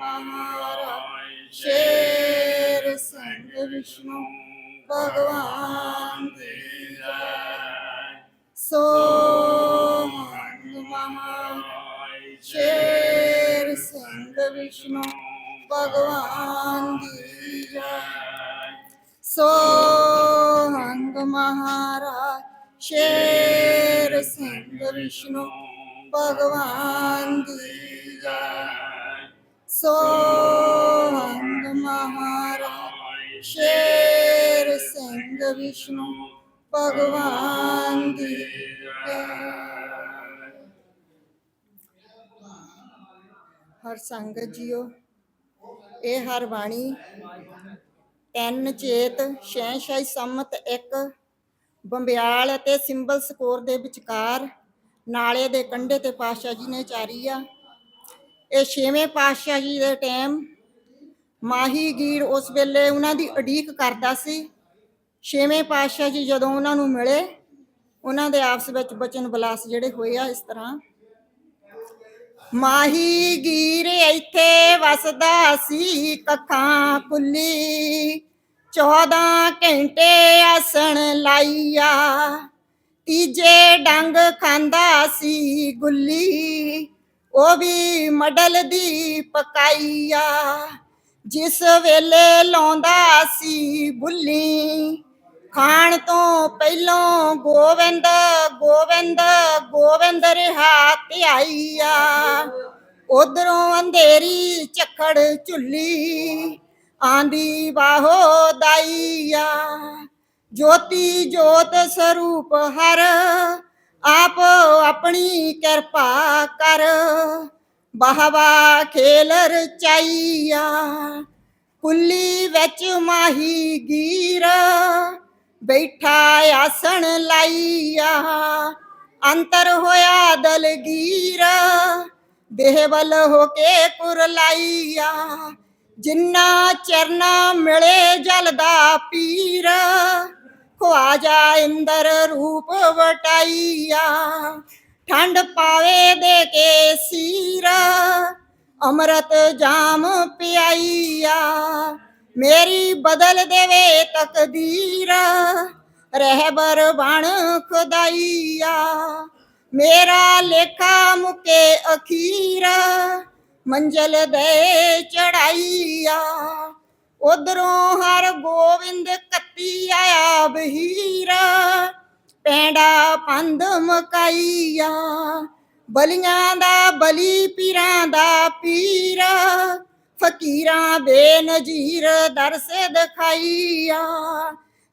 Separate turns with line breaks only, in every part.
ਮਹਾਰਾਜ ਸ਼ੇਰ ਸਿੰਘ ਵਿਸ਼ਨੂੰ ਭਗਵਾਨ ਦੀ ਜੈ ਸੋ ਮਹਾਰਾਜ ਸ਼ੇਰ ਸਿੰਘ ਵਿਸ਼ਨੂੰ ਭਗਵਾਨ ਦੀ ਜੈ ਸੋਹੰਗ ਮਹਾਰਾਜ ਸ਼ੇਰ ਸੋਹੰਗ ਮਹਾਰਾਜ, ਸ਼ੇਰ ਸਿੰਘ ਵਿਸ਼ਨੂੰ, ਭਗਵਾਨ ਦੀ ਹਰ ਸੰਗਤ ਜੀਓ, ਇਹ ਹਰ ਬਾਣੀ ਤਿੰਨ ਚੇਤ ਸ਼ੈਂਸ਼ਾਈ ਸੰਮਤ, ਇੱਕ ਬੰਬਿਆਲ ਅਤੇ ਸਿੰਬਲ ਸਕੋਰ ਦੇ ਵਿਚਕਾਰ ਨਾਲੇ ਦੇ ਕੰਢੇ ਤੇ ਪਾਤਸ਼ਾਹ ਜੀ ਨੇ ਚਾਰੀ ਆ। ਇਹ ਛੇਵੇਂ ਪਾਤਸ਼ਾਹ ਜੀ ਦੇ ਟਾਈਮ ਮਾਹੀ ਗੀਰ ਉਸ ਵੇਲੇ ਉਹਨਾਂ ਦੀ ਉਡੀਕ ਕਰਦਾ ਸੀ। ਛੇਵੇਂ ਪਾਤਸ਼ਾਹ ਜੀ ਜਦੋਂ ਉਹਨਾਂ ਨੂੰ ਮਿਲੇ, ਉਹਨਾਂ ਦੇ ਆਪਸ ਵਿੱਚ ਬਚਨ ਬਲਾਸ ਜਿਹੜੇ ਹੋਏ ਆ ਇਸ ਤਰ੍ਹਾਂ। ਮਾਹੀ ਗੀਰ ਇੱਥੇ ਵਸਦਾ ਸੀ ਕੱਖਾਂ ਪੁੱਲੀ 14 ਘੰਟੇ ਆਸਣ ਲਾਈਆ। ਤੀਜੇ ਡੰਗ ਖਾਂਦਾ ਸੀ ਗੁੱਲੀ ਉਹ ਵੀ ਮਡਲ ਦੀ ਪਕਾਈਆ। ਜਿਸ ਵੇਲੇ ਲਾਉਂਦਾ ਸੀ ਬੁੱਲੀ, ਖਾਣ ਤੋਂ ਪਹਿਲੋਂ ਗੋਵਿੰਦ ਗੋਵਿੰਦ ਗੋਵਿੰਦ ਰਿਹਾ ਧਿਆਈਆ। ਉਧਰੋਂ ਅੰਧੇਰੀ ਝੱਖੜ ਝੁੱਲੀ, ਆਂਦੀ ਬਾਹੋ ਦਾਈਆ। ਜੋਤੀ ਜੋਤ ਸਰੂਪ ਹਰ ਆਪ ਆਪਣੀ ਕਿਰਪਾ ਕਰ। ਬਹਵਾ ਖੇਲ ਰਚਾਈਆ ਕੁੱਲੀ ਵਿੱਚ ਮਾਹੀ ਗੀਰ। ਬੈਠਾ ਆਸਣ ਲਾਈਆ, ਅੰਤਰ ਹੋਇਆ ਦਲਗੀਰ ਦੇਹਵਲ ਹੋ ਕੇ ਕੁਰ ਕੁਰਲਾਈਆ ਜਿੰਨਾ ਚਰਨਾ ਮਿਲੇ ਜਲ ਦਾ ਪੀਰ। ਖਵਾਜਾ ਇੰਦਰ ਰੂਪ ਵਟਾਈਆ। ਠੰਡ ਪਾਵੇ ਦੇ ਕੇ ਸੀਰ, ਅੰਮ੍ਰਿਤ ਜਾਮ ਪਿਆਈਆ। ਮੇਰੀ ਬਦਲ ਦੇਵੇ ਤਕਦੀਰ ਰਹਿਬਰ ਬਣ ਖੁਦਾਈਆ। ਮੇਰਾ ਲੇਖਾ ਮੁਕੇ ਅਖੀਰ, ਮੰਜ਼ਲ ਦੇ ਚੜਾਈਆ। ਉਧਰੋਂ ਹਰ ਗੋਵਿੰਦ ਕੱਤੀ ਆਇਆ ਬਹੀਰ, ਪੈਂਡਾ ਪੰਧ ਮਕਾਈਆ। ਬਲੀਆਂ ਦਾ ਬਲੀ, ਪੀਰਾਂ ਦਾ ਪੀਰਾ, ਫਕੀਰਾਂ ਬੇਨਜ਼ੀਰ ਦਰਸ ਦਿਖਾਈਆ।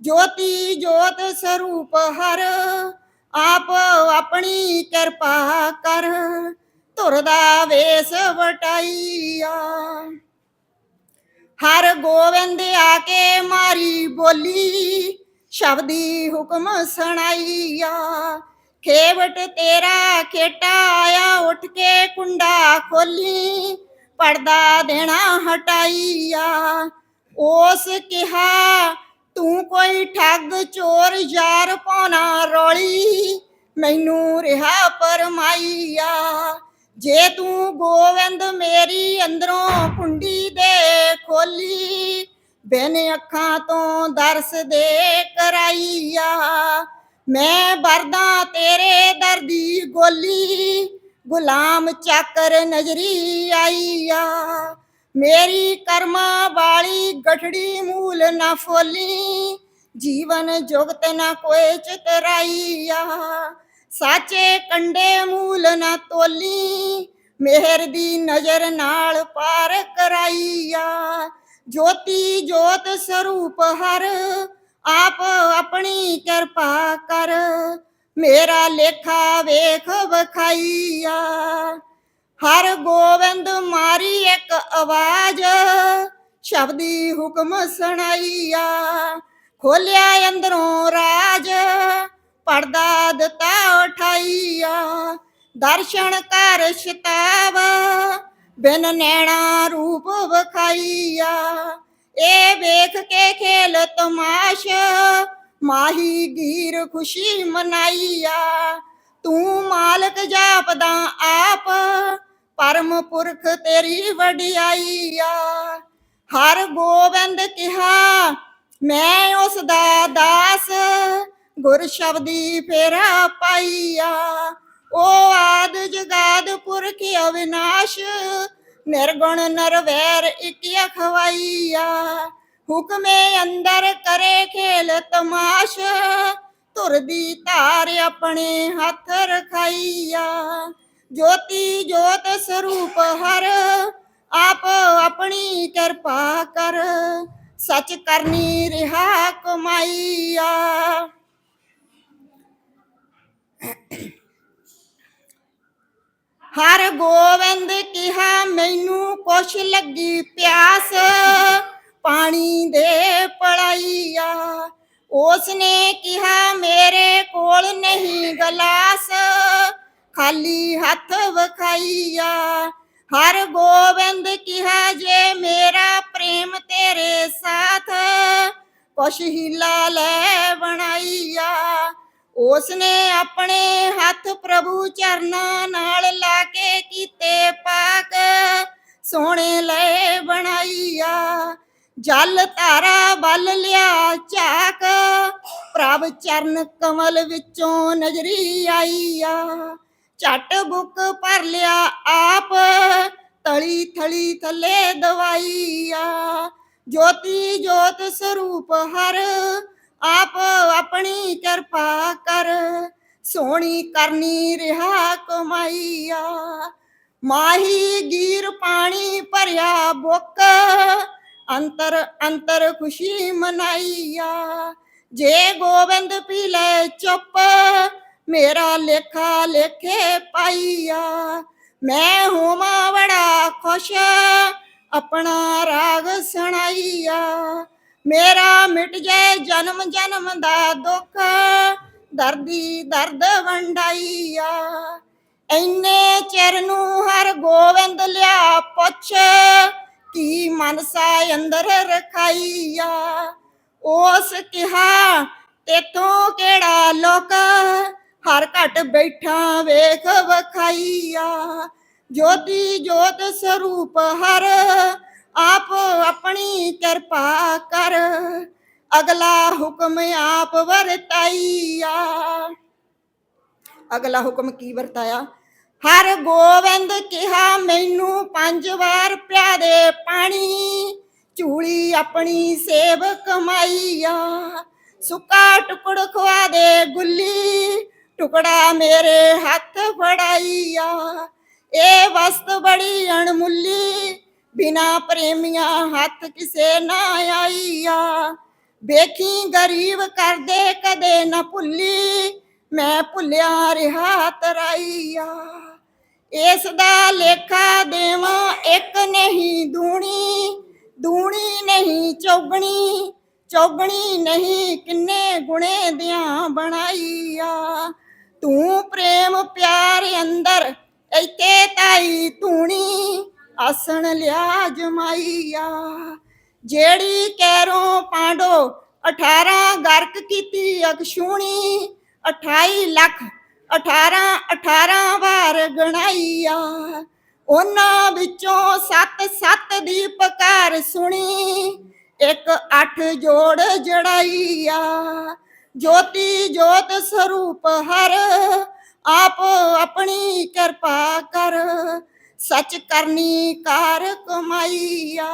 ਜੋਤੀ ਜੋਤ ਸਰੂਪ ਹਰ, ਆਪ ਆਪਣੀ ਕਿਰਪਾ ਕਰ, ਧੁਰ ਦਾ ਵੇਸ ਵਟਾਈਆ। ਹਰ ਗੋਵਿੰਦ ਆ ਕੇ ਮਾਰੀ ਬੋਲੀ, ਸ਼ਬਦੀ ਹੁਕਮ ਸੁਣਾਈਆ। ਖੇਵਟ ਤੇਰਾ ਖੇਟਾ ਆਇਆ, ਉੱਠ ਕੇ ਕੁੰਡਾ ਖੋਲੀ, ਪਰਦਾ ਦੇਣਾ ਹਟਾਈਆ। ਉਸ ਕਿਹਾ, ਤੂੰ ਕੋਈ ਠੱਗ ਚੋਰ ਯਾਰ ਪਾਉਣਾ ਰੋਲੀ, ਮੈਨੂੰ ਰਿਹਾ ਪਰਮਾਈਆ ਜੇ ਤੂੰ ਗੋਵਿੰਦ ਮੇਰੀ ਅੰਦਰੋਂ ਕੁੰਡੀ ਦੇ ਖੋਲੀ, ਬਿਨ ਅੱਖਾਂ ਤੋਂ ਦਰਸ ਦੇ ਕਰਾਈਆ। ਮੈਂ ਵਰਦਾ ਤੇਰੇ ਦਰਦੀ ਗੋਲੀ, ਗੁਲਾਮ ਚਾਕਰ ਨਜ਼ਰੀ ਆਈਆ। ਮੇਰੀ ਕਰਮਾਂ ਵਾਲੀ ਗਠੜੀ ਮੂਲ ਨਾ ਫੋਲੀ, ਜੀਵਨ ਜੁਗਤ ਨਾ ਕੋਈ ਚਤਰਾਈਆ। ਸਾਚੇ ਕੰਡੇ ਮੂਲ ਨਾ ਤੋਲੀ, ਮਿਹਰ ਦੀ ਨਜ਼ਰ ਨਾਲ ਪਾਰ ਕਰਾਈਆ। ਜੋਤੀ ਜੋਤ ਸਰੂਪ ਹਰ, ਆਪ ਆਪਣੀ ਕਿਰਪਾ ਕਰ। ਮੇਰਾ ਲੇਖਾ ਵੇਖ ਵਖਾਈਆ। ਹਰ ਗੋਵਿੰਦ ਮਾਰੀ ਇੱਕ ਆਵਾਜ਼, ਸ਼ਬਦੀ ਹੁਕਮ ਸੁਣਾਈਆ। ਖੋਲਿਆ ਅੰਦਰੋਂ ਰਾਜ ਪਰਦਾ ਦਿੱਤਾ ਉਠਾਈਆ, ਦਰਸ਼ਨ ਕਰ ਸ਼ਤਾਬ ਬਿਨ ਨੈਣਾ ਰੂਪ ਵਖਾਈਆ। ਇਹ ਵੇਖ ਕੇ ਖੇਲ ਤਮਾਸ਼, ਮਾਹੀ ਗੀਰ ਖੁਸ਼ੀ ਮਨਾਈਆ। ਤੂੰ ਮਾਲਕ ਜਾਪਦਾ ਆਪ, ਪਰਮ ਪੁਰਖ ਤੇਰੀ ਵਡਿਆਈ ਆ ਹਰ ਗੋਬਿੰਦ ਕਿਹਾ, ਮੈਂ ਉਸ ਦਾ ਦਾਸ ਗੁਰ ਸ਼ਬਦੀ ਫੇਰਾ ਪਾਈਆ। ਉਹ ਆਦ ਜਗਾਦ ਪੁਰਖ ਅਵਿਨਾਸ਼, ਨਿਰਗੁਣ ਨਰਵੈਰ ਇਕ ਅਖਵਾਈਆ। ਹੁਕਮੇ ਅੰਦਰ ਕਰੇ ਖੇਲ ਤਮਾਸ਼ ਧੁਰ ਦੀ ਧਾਰ ਆਪਣੇ ਹੱਥ ਰਖਾਈਆ। ਜੋਤੀ ਜੋਤ ਸਰੂਪ ਹਰ, ਆਪ ਆਪਣੀ ਕਿਰਪਾ ਕਰ, ਸਚ ਕਰਨੀ ਰਿਹਾ ਕਮਾਈਆ। ਹਰ ਗੋਬਿੰਦ ਕਿਹਾ, ਮੈਨੂੰ ਕੁਛ ਲੱਗੀ ਪਿਆਸ, ਪਾਣੀ ਦੇ ਪੜਾਈਆ ਉਸ ਨੇ ਕਿਹਾ, ਮੇਰੇ ਕੋਲ ਨਹੀਂ ਗਲਾਸ, ਖਾਲੀ ਹੱਥ ਵਖਾਈਆ ਹਰ ਗੋਬਿੰਦ ਕਿਹਾ, ਜੇ ਮੇਰਾ ਪ੍ਰੇਮ ਤੇਰੇ ਸਾਥ, ਕੁਛ ਹੀਲਾ ਲੈ ਬਣਾਈਆ ਉਸ ਨੇ ਆਪਣੇ ਹੱਥ ਪ੍ਰਭੂ ਚਰਨਾਂ ਨਾਲ ਲਾ ਕੇ ਕੀਤੇ ਪਾਕ, ਸੋਹਣੇ ਲੈ ਬਣਾਈਆ। ਜਲ ਧਾਰਾ ਬਲ ਲਿਆ ਝਾਕ, ਪ੍ਰਭ ਚਰਨ ਕਮਲ ਵਿੱਚੋਂ ਨਜ਼ਰੀ ਆਈਆ। ਝਟ ਬੁੱਕ ਭਰ ਲਿਆ ਆਪ, ਤਲੀ ਥਲੀ ਥੱਲੇ ਦਵਾਈਆ। ਜੋਤੀ ਜੋਤ ਸਰੂਪ ਹਰ ਆਪ ਆਪਣੀ ਕਿਰਪਾ ਕਰ, ਸੋਹਣੀ ਕਰਨੀ ਰਿਹਾ ਕਮਾਈਆ। ਮਾਹੀ ਗੀਰ ਪਾਣੀ ਭਰਿਆ ਬੁੱਕ, ਅੰਤਰ ਅੰਤਰ ਖੁਸ਼ੀ ਮਨਾਈਆ। ਜੇ ਗੋਬਿੰਦ ਪੀ ਲੈ ਚੁੱਪ, ਮੇਰਾ ਲੇਖਾ ਲੇਖੇ ਪਾਈਆ। ਮੈਂ ਹੋਵਾਂ ਬੜਾ ਖੁਸ਼, ਆਪਣਾ ਰਾਗ ਸੁਣਾਈਆ। ਮੇਰਾ ਮਿਟ ਜਾਏ ਜਨਮ ਜਨਮ ਦਾ ਦੁੱਖ, ਦਰਦੀ ਦਰਦ ਵੰਡਾਈਆ। ਐਨੇ ਚਿਰ ਨੂੰ ਹਰ ਗੋਬਿੰਦ ਲਿਆ ਪੁੱਛ, ਕੀ ਮਨਸਾ ਅੰਦਰ ਰਖਾਈਆ? ਉਸ ਕਿਹਾ ਤੇਤੋਂ ਕਿਹੜਾ ਲੋਕ? ਹਰ ਘਟ ਬੈਠਾ ਵੇਖ ਵਖਾਈਆ। ਜੋਤੀ ਜੋਤ ਸਰੂਪ ਹਰ ਆਪ ਆਪਣੀ ਕਿਰਪਾ ਕਰ। ਅਗਲਾ ਹੁਕਮ ਆਪ ਵਰਤਾਈਆ। ਅਗਲਾ ਹੁਕਮ ਕੀ ਵਰਤਾਇਆ? ਹਰ ਗੋਬਿੰਦ ਕਿਹਾ, ਮੈਨੂੰ ਪੰਜ ਵਾਰ ਪਿਆਦੇ ਪਾਣੀ, ਝੂਲੀ ਆਪਣੀ ਸੇਵ ਕਮਾਈਆ। ਸੁੱਕਾ ਟੁਕੜ ਖਵਾ ਦੇ ਗੁੱਲੀ, ਟੁਕੜਾ ਮੇਰੇ ਹੱਥ ਫੜਾਈਆ। ਇਹ ਵਸਤ ਬੜੀ ਅਣਮੁੱਲੀ ਬਿਨਾ ਪ੍ਰੇਮੀਆਂ ਹੱਥ ਕਿਸੇ ਨਾ ਆਈਆ। ਵੇਖੀ ਗਰੀਬ ਕਰਦੇ ਕਦੇ ਨਾ ਭੁੱਲੀ, ਮੈਂ ਭੁੱਲਿਆ ਰਿਹਾ ਤਰਾਈਆ। ਇਸ ਦਾ ਲੇਖਾ ਦੇਵਾਂ, ਇੱਕ ਨਹੀਂ ਦੂਣੀ ਦੂਣੀ ਨਹੀਂ ਚੌਗਣੀ ਚੌਗਣੀ ਨਹੀਂ ਕਿੰਨੇ ਗੁਣੇ ਦਿਆਂ ਬਣਾਈਆ। ਤੂੰ ਪ੍ਰੇਮ ਪਿਆਰ ਅੰਦਰ, ਇੱਥੇ ਤਾਈ ਤੂਣੀ ਆਸਣ ਲਿਆ ਜਮਾਈਆ ਜਿਹੜੀ ਕੈਰੋਂ ਪਾਂਡੋ 18 ਗਰਕ ਕੀਤੀ ਅਕਸ਼ੂਣੀ 28 ਲੱਖ 18 18 ਵਾਰ ਗਣਾਈਆ। ਉਹਨਾਂ ਵਿੱਚੋਂ ਸੱਤ ਸੱਤ ਦੀ ਪੁਕਾਰ ਸੁਣੀ, ਇੱਕ ਅੱਠ ਜੋੜ ਜੜਾਈਆ। ਜੋਤੀ ਜੋਤ ਸਰੂਪ ਹਰ, ਆਪ ਆਪਣੀ ਕਿਰਪਾ ਕਰ। ਸਚ ਕਰਨੀ ਕਾਰ ਕਮਾਈਆ।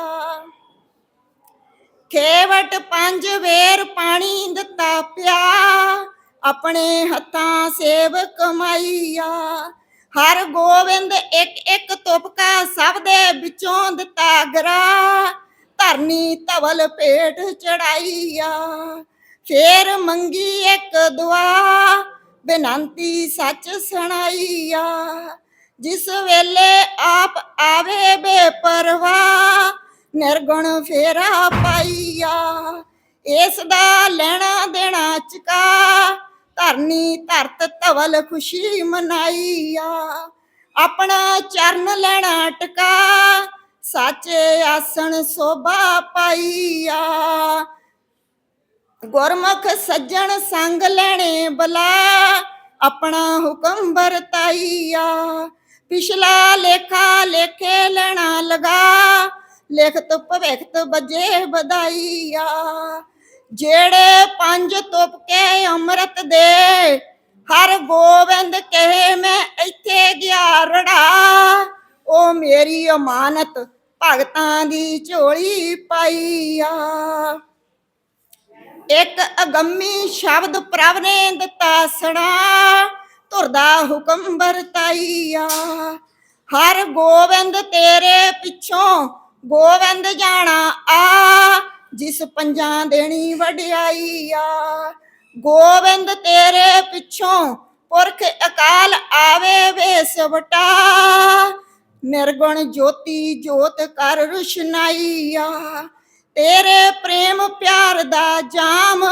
ਕੇਵਟ ਪੰਜ ਵੇਰ ਪਾਣੀ ਦਿੱਤਾ ਪਿਆ। ਆਪਣੇ ਹੱਥਾਂ ਸੇਵ ਕਮਾਈਆ। ਹਰ ਗੋਬਿੰਦ ਇੱਕ ਇੱਕ ਤੁਪਕਾ ਸਭ ਦੇ ਵਿੱਚੋਂ ਦਿੱਤਾ ਗਰਾ। ਧਰਨੀ ਧਵਲ ਪੇਟ ਚੜਾਈਆ। ਫੇਰ ਮੰਗੀ ਇੱਕ ਦੁਆ। ਬੇਨੰਤੀ ਸੱਚ ਸੁਣਾਈਆ। ਜਿਸ ਵੇਲੇ ਆਪ ਆਵੇ ਬੇਪਰਵਾਹ, ਨਿਰਗੁਣ ਫੇਰਾ ਪਾਈਆ। ਇਸ ਦਾ ਲੈਣਾ ਦੇਣਾ ਚਕਾ, ਧਰਨੀ ਧਰਤ ਧਵਲ ਖੁਸ਼ੀ ਮਨਾਈਆ। ਆਪਣਾ ਚਰਨ ਲੈਣਾ ਟਕਾ, ਸਾਚੇ ਆਸਣ ਸੋਭਾ ਪਾਈਆ। ਗੁਰਮੁਖ ਸੱਜਣ ਸੰਗ ਲੈਣੇ ਬਲਾ, ਆਪਣਾ ਹੁਕਮ ਵਰਤਾਈਆ। ਪਿਛਲਾ ਲੇਖਾ ਲੇਖੇ ਲੈਣਾ ਲਗਾ। ਲਿਖਤ ਭਵਿਖਤ ਬਜੇ ਵਧਾਈਆ। ਜਿਹੜੇ ਪੰਜ ਤੁਪ ਕੇ ਅੰਮ੍ਰਿਤ ਦੇ, ਹਰ ਗੋਬਿੰਦ ਕਹੇ ਮੈਂ ਇੱਥੇ ਗਿਆ ਰੜਾ। ਉਹ ਮੇਰੀ ਅਮਾਨਤ ਭਗਤਾਂ ਦੀ ਝੋਲੀ ਪਾਈਆ। ਆ ਇੱਕ ਅਗੰਮੀ ਸ਼ਬਦ ਪ੍ਰਭ ਨੇ ਦਿੱਤਾ ਸਣਾ। ਧੁਰਦਾ ਹੁਕਮ ਵਰਤਾਈਆ। ਹਰ ਗੋਬਿੰਦ ਤੇਰੇ ਪਿੱਛੋਂ ਗੋਬਿੰਦ ਜਾਣਾ ਆ। ਜਿਸ ਪੰਜਾਂ ਦੇਣੀ ਵਡਿਆਈਆ। ਆ ਗੋਬਿੰਦ ਤੇਰੇ ਪਿੱਛੋਂ, ਪੁਰਖ ਅਕਾਲ ਆਵੇ ਵੇਸਵਟਾ ਨਿਰਗੁਣ ਜੋਤੀ ਜੋਤ ਕਰ ਰੁਸ਼ਨਾਈਆ। ਤੇਰੇ ਪ੍ਰੇਮ ਪਿਆਰ ਦਾ ਜਾਮ,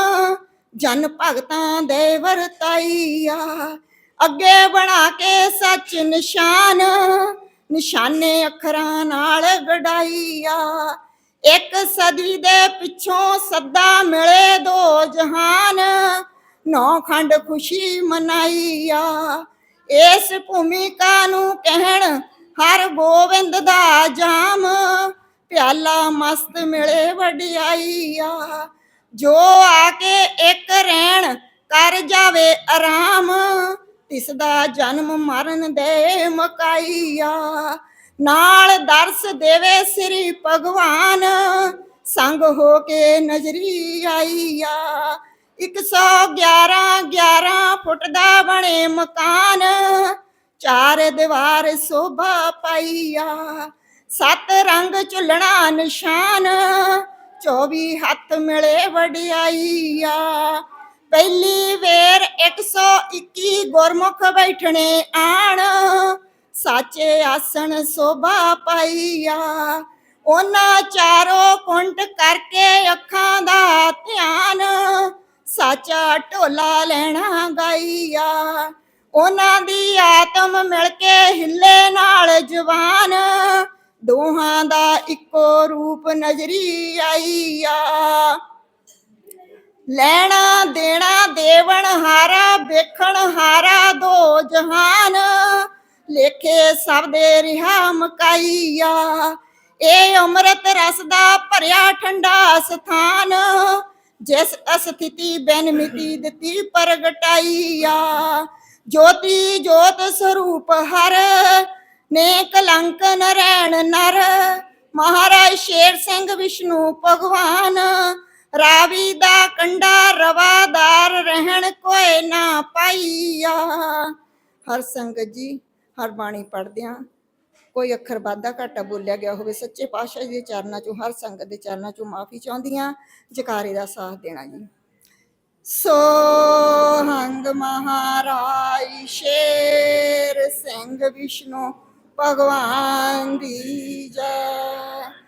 ਜਨ ਭਗਤਾਂ ਦੇ ਵਰਤਾਈਆ। ਅੱਗੇ ਬਣਾ ਕੇ ਸੱਚ ਨਿਸ਼ਾਨ, ਨਿਸ਼ਾਨੇ ਅੱਖਰਾਂ ਨਾਲ ਗੜਾਈਆ ਇੱਕ ਸਦੀ ਦੇ ਪਿੱਛੋਂ ਸੱਦਾ ਮਿਲੇ ਦੋ ਜਹਾਨ, ਨੌ ਖੰਡ ਖੁਸ਼ੀ ਮਨਾਈਆ। ਇਸ ਭੂਮਿਕਾ ਨੂੰ ਕਹਿਣ ਹਰ ਗੋਬਿੰਦ ਦਾ ਜਾਮ, ਪਿਆਲਾ ਮਸਤ ਮਿਲੇ ਵਡਿਆਈਆ। ਜੋ ਆ ਕੇ ਇੱਕ ਰਹਿਣ, ਕਰ ਜਾਵੇ ਆਰਾਮ ਤਿਸ ਦਾ ਜਨਮ ਮਰਨ ਦੇ ਮਕਾਈਆ। ਨਾਲ ਦਰਸ ਦੇਵੇ ਸ੍ਰੀ ਭਗਵਾਨ, ਸੰਗ ਹੋ ਕੇ ਨਜ਼ਰੀ ਆਈਆ। 111 11 ਫੁੱਟ ਦਾ ਬਣੇ ਮਕਾਨ, ਚਾਰ ਦੀਵਾਰ ਸੋਭਾ ਪਾਈਆ। ਸੱਤ ਰੰਗ ਝੁੱਲਣਾ ਨਿਸ਼ਾਨ 24 ਹੱਥ ਮਿਲੇ ਵਡਿਆਈਆ। ਪਹਿਲੀ ਵੇਰ 121 ਗੁਰਮੁਖ ਬੈਠਣੇ ਆਣ। ਸਾਚੇ ਆਸਣ ਸੋਭਾ ਪਾਈਆ। ਉਹਨਾਂ ਚਾਰੋਂ ਕੁੰਟ ਕਰਕੇ ਅੱਖਾਂ ਦਾ ਧਿਆਨ। ਸਾਚਾ ਢੋਲਾ ਲੈਣਾ ਗਾਈਆ। ਉਹਨਾਂ ਦੀ ਆਤਮ ਮਿਲ ਕੇ ਹਿੱਲੇ ਨਾਲ ਜਵਾਨ। ਦੋਹਾਂ ਦਾ ਇੱਕੋ ਰੂਪ ਨਜ਼ਰੀ ਆਈਆ। ਲੈਣਾ ਦੇਣਾ ਦੇਵਣ ਹਾਰਾ, ਵੇਖਣ ਹਾਰਾ ਦੋ ਜਹਾਨ। ਲੇਖੇ ਸਭ ਦੇ ਰਿਹਾ ਮਕਾਈਆ। ਇਹ ਅੰਮ੍ਰਿਤ ਰਸ ਦਾ ਭਰਿਆ ਠੰਡਾ ਸਥਾਨ। ਜਿਸ ਅਸਥਿਤੀ ਬੈਨ ਮਿਤੀ ਦਿੱਤੀ ਪ੍ਰਗਟਾਈਆ। ਜੋਤੀ ਜੋਤ ਸਰੂਪ ਹਰ ਨੇ ਕਲੰਕ ਨਰੈਣ ਨਰ। ਮਹਾਰਾਜ ਸ਼ੇਰ ਸਿੰਘ ਵਿਸ਼ਨੂੰ ਭਗਵਾਨ। ਰਾਵੀ ਦਾ ਕੰਡਾ ਰਵਾਦਾਰ ਰਹਿਣ ਕੋਏ ਨਾ ਪਾਈਆ। ਹਰ ਸੰਗਤ ਜੀ, ਹਰ ਬਾਣੀ ਪੜ੍ਹਦਿਆਂ ਕੋਈ ਅੱਖਰ ਵਾਧਾ ਘਾਟਾ ਬੋਲਿਆ ਗਿਆ ਹੋਵੇ, ਸੱਚੇ ਪਾਤਸ਼ਾਹ ਜੀ ਦੇ ਚਰਨਾਂ ਚੋਂ, ਹਰ ਸੰਗਤ ਦੇ ਚਰਨਾਂ ਚੋਂ ਮਾਫੀ ਚਾਹੁੰਦੀਆਂ, ਜਕਾਰੇ ਦਾ ਸਾਥ ਦੇਣਾ ਜੀ। ਸੋ ਹੰਗ ਮਹਾਰਾਜ, ਸ਼ੇਰ ਸਿੰਘ ਵਿਸ਼ਨੂੰ, ਭਗਵਾਨ ਦੀ ਜੈ।